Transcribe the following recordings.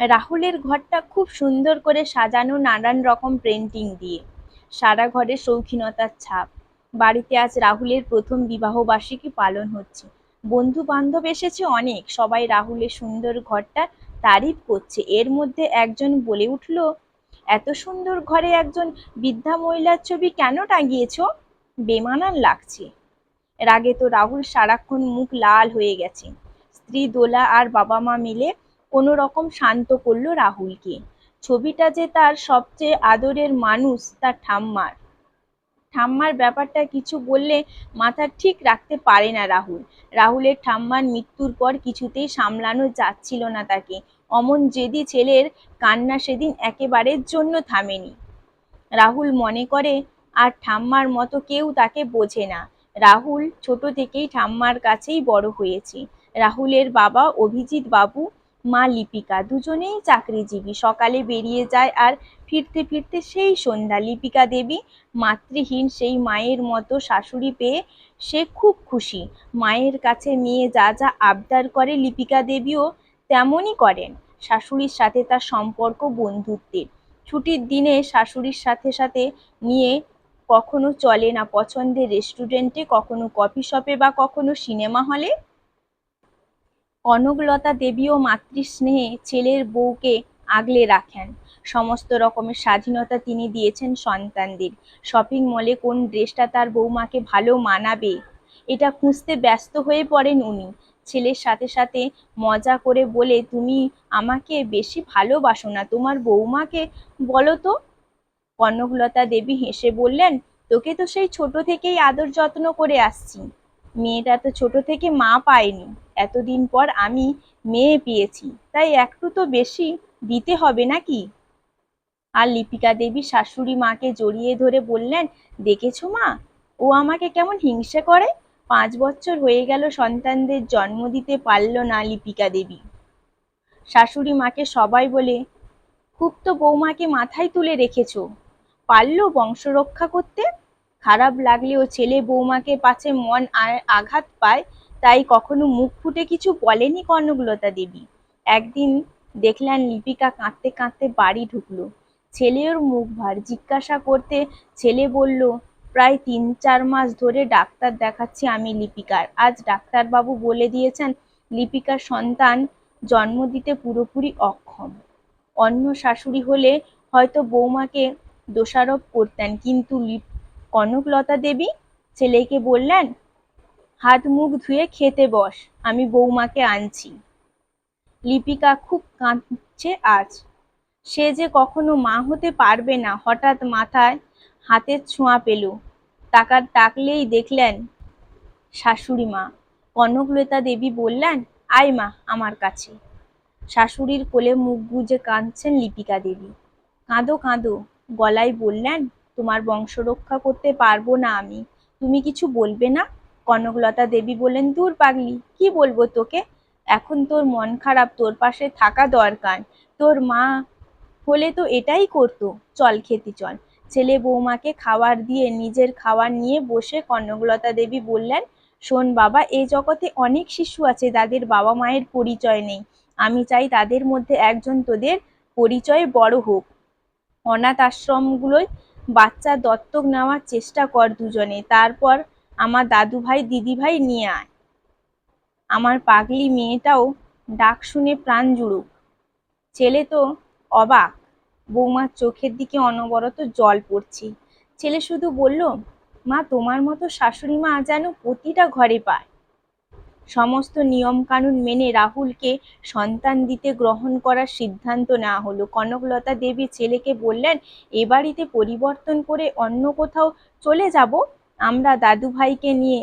রাহুলের ঘরটা খুব সুন্দর করে সাজানো নানান রকম পেন্টিং দিয়ে। সারা ঘরে শৌখিনতার ছাপ। বাড়িতে আজ রাহুলের প্রথম বিবাহবার্ষিকী পালন হচ্ছে। বন্ধু বান্ধব এসেছে অনেক। সবাই রাহুলের সুন্দর ঘরটা তারিফ করছে। এর মধ্যে একজন বলে উঠল, এত সুন্দর ঘরে একজন বৃদ্ধা মহিলার ছবি কেন টাঙিয়েছো? বেমানান লাগছে। রাগে তো রাহুল সারাক্ষণ মুখ লাল হয়ে গেছে। স্ত্রী দোলা আর বাবা মা মিলে কোনো রকম শান্ত করল রাহুলকে। ছবিটা যে তার সবচেয়ে আদরের মানুষ তার ঠাম্মার। ঠাম্মার ব্যাপারটা কিছু বললে মাথা ঠিক রাখতে পারে না রাহুল। রাহুলের ঠাম্মার মৃত্যুর পর কিছুতেই সামলানো যাচ্ছিল না তাকে। অমন জেদি ছেলের কান্না সেদিন একেবারের জন্য থামেনি। রাহুল মনে করে, আর ঠাম্মার মতো কেউ তাকে বোঝে না। রাহুল ছোট থেকেই ঠাম্মার কাছেই বড় হয়েছে। রাহুলের বাবা অভিজিৎ বাবু মা লিপিকা দুজনেই চাকরিজীবী। সকালে বেরিয়ে যায় আর ফিরতে ফিরতে সেই সন্ধ্যা। লিপিকা দেবী মাতৃহীন সেই মায়ের মতো শাশুড়ি পেয়ে সে খুব খুশি। মায়ের কাছে মেয়ে যা যা আবদার করে লিপিকা দেবীও তেমনই করেন। শাশুড়ির সাথে তার সম্পর্ক বন্ধুত্বের। ছুটির দিনে শাশুড়ির সাথে সাথে নিয়ে কখনো চলে না। পছন্দের রেস্টুরেন্টে, কখনো কফি শপে বা কখনো সিনেমা হলে কনকলতা দেবীও মাতৃস্নেহে ছেলের বউকে আগলে রাখেন। সমস্ত রকমের স্বাধীনতা তিনি দিয়েছেন সন্তানদের। শপিং মলে কোন ড্রেসটা তার বৌমাকে ভালো মানাবে, এটা খুঁজতে ব্যস্ত হয়ে পড়েন উনি। ছেলের সাথে সাথে মজা করে বলে, তুমি আমাকে বেশি ভালোবাসো না, তোমার বৌমাকে বলো তো? কনকলতা দেবী হেসে বললেন, তোকে তো সেই ছোট থেকেই আদর যত্ন করে আসছি। মেয়েটা তো ছোট থেকে মা পায়নি। এতদিন পর আমি মেয়ে পেয়েছি, তাই একটু তো বেশি দিতে হবে নাকি? আর লিপিকা দেবী শাশুড়ি মাকে জড়িয়ে ধরে বললেন, দেখেছ মা, ও আমাকে কেমন হিংসে করে? পাঁচ বছর হয়ে গেল সন্তানদের জন্ম দিতে পারল না লিপিকা দেবী। শাশুড়ি মাকে সবাই বলে, খুব তো বৌমাকে মাথায় তুলে রেখেছ। পারল বংশ রক্ষা করতে? খারাপ লাগলেও ছেলে বৌমাকে পাছে মন আঘাত পায় তাই কখনো মুখ ফুটে কিছু বলেনি কনকলতা দেবী। একদিন দেখলেন লিপিকা কাঁদতে কাঁদতে বাড়ি ঢুকলো। ছেলের মুখ ভার জিজ্ঞাসা করতে ছেলে বলল, প্রায় তিন চার মাস ধরে ডাক্তার দেখাচ্ছি আমি লিপিকার। আজ ডাক্তারবাবু বলে দিয়েছেন লিপিকার সন্তান জন্ম দিতে পুরোপুরি অক্ষম। অন্য শাশুড়ি হলে হয়তো বৌমাকে দোষারোপ করতেন, কিন্তু কনকলতা দেবী ছেলেকে বললেন হাত মুখ ধুয়ে খেতে বস, আমি বৌমাকে আনছি। লিপিকা খুব কাঁদছে আজ। সে যে কখনো মা হতে পারবে না, হঠাৎ মাথায় হাতের ছোঁয়া পেল। তাকার তাকলেই দেখলেন শাশুড়ি মা। কনকলতা দেবী বললেন, আয় মা আমার কাছে। শাশুড়ির কোলে মুখ গুজে কাঁদছেন লিপিকা দেবী। কাঁদো কাঁদো। গলায় বললেন, তোমার বংশ রক্ষা করতে পারব না আমি। তুমি কিছু বলবে না? কনকলতা দেবী বললেন, দূর পাগলি, কি বলব তোকে? এখন তোর মন খারাপ, তোর পাশে থাকা দরকার। তোর মা হলে তো এটাই করতো। চল খেতে চল। ছেলে বৌমাকে খাবার দিয়ে, নিজের খাবার নিয়ে বসে কনকলতা দেবী বললেন, শোন বাবা এ জগতে অনেক শিশু আছে, যাদের বাবা মায়ের পরিচয় নেই। আমি চাই তাদের মধ্যে একজন তোদের পরিচয় বড় হোক। অনাথ আশ্রমগুলোয় বাচ্চা দত্তক নেওয়ার চেষ্টা কর দুজনে। তারপর আমার দাদু ভাই দিদি ভাই নিয়ে আয়। আমার পাগলি মেয়েটাও ডাক শুনে প্রাণ জুড়ুক। ছেলে তো অবাক। বৌমার চোখের দিকে অনবরত জল পড়ছে। ছেলে শুধু বলল, মা, তোমার মতো শাশুড়ি মা যেন প্রতিটা ঘরে পায়। সমস্ত নিয়মকানুন মেনে রাহুলকে সন্তান দিতে গ্রহণ করার সিদ্ধান্ত নেওয়া হলো। কনকলতা দেবী ছেলেকে বললেন, এ বাড়িতে পরিবর্তন করে অন্য কোথাও চলে যাব? আমরা দাদু ভাইকে নিয়ে,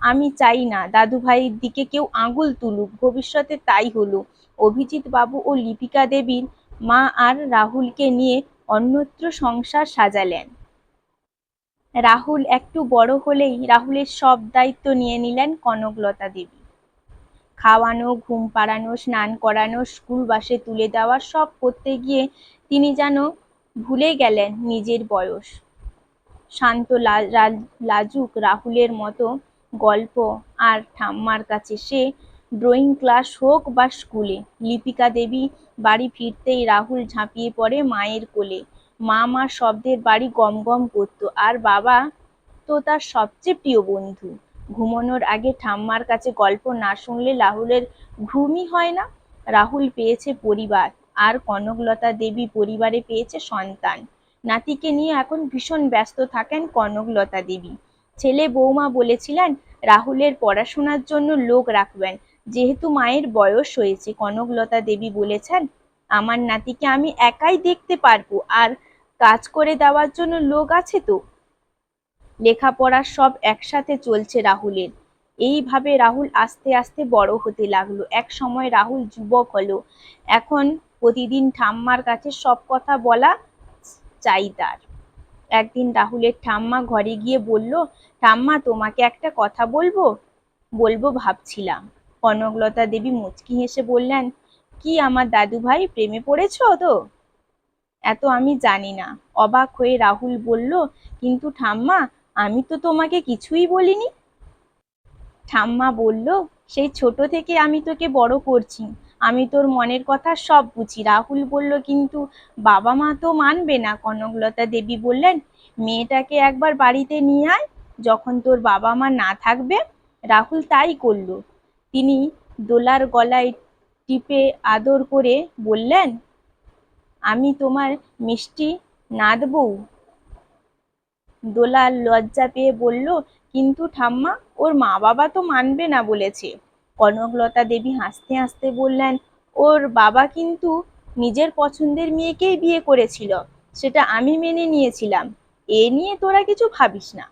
আমি চাই না। দাদু ভাইয়ের দিকে কেউ আঙুল তুলুক, ভবিষ্যতে তাই হলো। অভিজিৎ বাবু ও লিপিকা দেবীর মা আর রাহুলকে নিয়ে অন্যত্র সংসার সাজালেন। রাহুল একটু বড় হলেই রাহুলের সব দায়িত্ব নিয়ে নিলেন কনকলতা দেবী। খাওয়ানো, ঘুম পাড়ানো, স্নান করানো, স্কুল বাসে তুলে দেওয়া সব করতে গিয়ে তিনি যেন ভুলে গেলেন নিজের বয়স। শান্ত লাজুক রাহুলের মতো গল্প আর ঠাম্মার কাছে সে ড্রয়িং ক্লাস হোক বা স্কুলে লিপিকা দেবী বাড়ি ফিরতেই রাহুল ঝাঁপিয়ে পড়ে মায়ের কোলে। মা মা শব্দের বাড়ি গম গম করতো, আর বাবা তো তার সবচেয়ে প্রিয় বন্ধু। ঘুমানোর আগে ঠাম্মার কাছে গল্প না শুনলে রাহুলের ঘুমই হয় না। রাহুল পেয়েছে পরিবার, আর কনকলতা দেবী পরিবারে পেয়েছে সন্তান। নাতিকে নিয়ে এখন ভীষণ ব্যস্ত থাকেন কনকলতা দেবী। ছেলে বৌমা বলেছিলেন, রাহুলের পড়াশোনার জন্য লোক রাখবেন। যেহেতু মায়ের বয়স হয়েছে, কনকলতা দেবী বলেছেন। আমার নাতিকে আমি একাই দেখতে পারব, আর কাজ করে দেওয়ার জন্য লোক আছে তো। লেখাপড়া সব একসাথে চলছে রাহুলের। এইভাবে রাহুল আস্তে আস্তে বড় হতে লাগল। এক সময় রাহুল যুবক হলো। এখন প্রতিদিন ঠাম্মার কাছে সব কথা বলা চাই তার একদিন রাহুলের ঠাম্মা ঘরে গিয়ে বলল, ঠাম্মা, তোমাকে একটা কথা বলব? বলব, ভাবছিলাম। কনকলতা দেবী মুচকি হেসে বললেন, কি আমার দাদু ভাই প্রেমে পড়েছ তো? এত আমি জানি না। অবাক হয়ে রাহুল বলল, কিন্তু ঠাম্মা, আমি তো তোমাকে কিছুই বলিনি। ঠাম্মা বলল, সেই ছোট থেকে আমি তোকে বড় করছি। আমি তোর মনের কথা সব বুঝি। রাহুল বলল, কিন্তু বাবা মা তো মানবে না। কনকলতা দেবী বললেন, মেয়েটাকে একবার বাড়িতে নিয়ে আয়, যখন তোর বাবা মা না থাকবে। রাহুল তাই করল। তিনি দোলার গলায় টিপে আদর করে বললেন, আমি তোমার মিষ্টি নাত বউ দোলা লজ্জা পেয়ে বলল, কিন্তু ঠাম্মা, ওর মা বাবা তো মানবে না, বলেছে। কনকলতা দেবী হাসতে হাসতে বললেন, ওর বাবা কিন্তু নিজের পছন্দের মেয়েকেই বিয়ে করেছিল, সেটা আমি মেনে নিয়েছিলাম। এ নিয়ে তোরা কিছু ভাবিস না।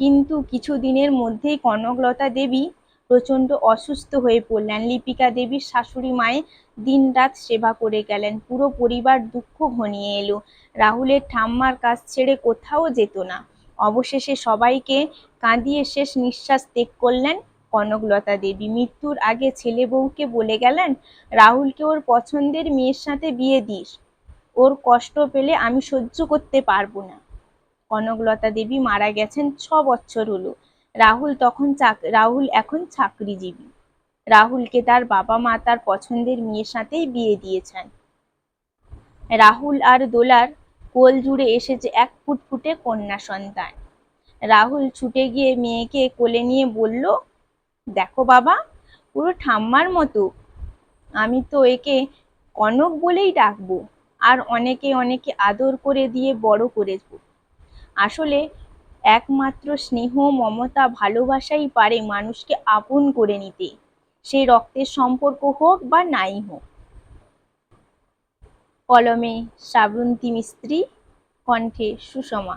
কিন্তু কিছু দিনের মধ্যেই কনকলতা দেবী প্রচণ্ড অসুস্থ হয়ে পড়লেন। লিপিকা দেবীর শাশুড়ি মায়ে দিনরাত সেবা করে গেলেন। পুরো পরিবার দুঃখ ঘনিয়ে এলো। রাহুলের ঠাম্মার কাজ ছেড়ে কোথাও যেত না। অবশেষে সবাইকে কাঁদিয়ে শেষ নিঃশ্বাস ত্যাগ করলেন কনকলতা দেবী মৃত্যুর আগে ছেলে বউকে বলে গেলেন, রাহুলকে ওর পছন্দের মেয়ের সাথে বিয়ে দিস। ওর কষ্ট পেলে আমি সহ্য করতে পারব না। কনকলতা দেবী মারা গেছেন ছ বছর হলো। রাহুল তখন চাক রাহুল এখন চাকরিজীবী। রাহুলকে তার বাবা মা তার পছন্দের মেয়ের সাথেই বিয়ে দিয়েছেন। রাহুল আর দোলার কোল জুড়ে এসেছে এক ফুটফুটে কন্যা সন্তান। রাহুল ছুটে গিয়ে মেয়েকে কোলে নিয়ে বলল দেখো বাবা, পুরো ঠাম্মার মতো। আমি তো একে কনক বলেই ডাকবো আর অনেকে অনেকে আদর করে দিয়ে বড় করেছ আসলে একমাত্র স্নেহ, মমতা, ভালোবাসাই পারে মানুষকে আপন করে নিতে। সে রক্তের সম্পর্ক হোক বা নাই হোক। কলমে শ্রাবন্তী মিস্ত্রি, কণ্ঠে সুষমা।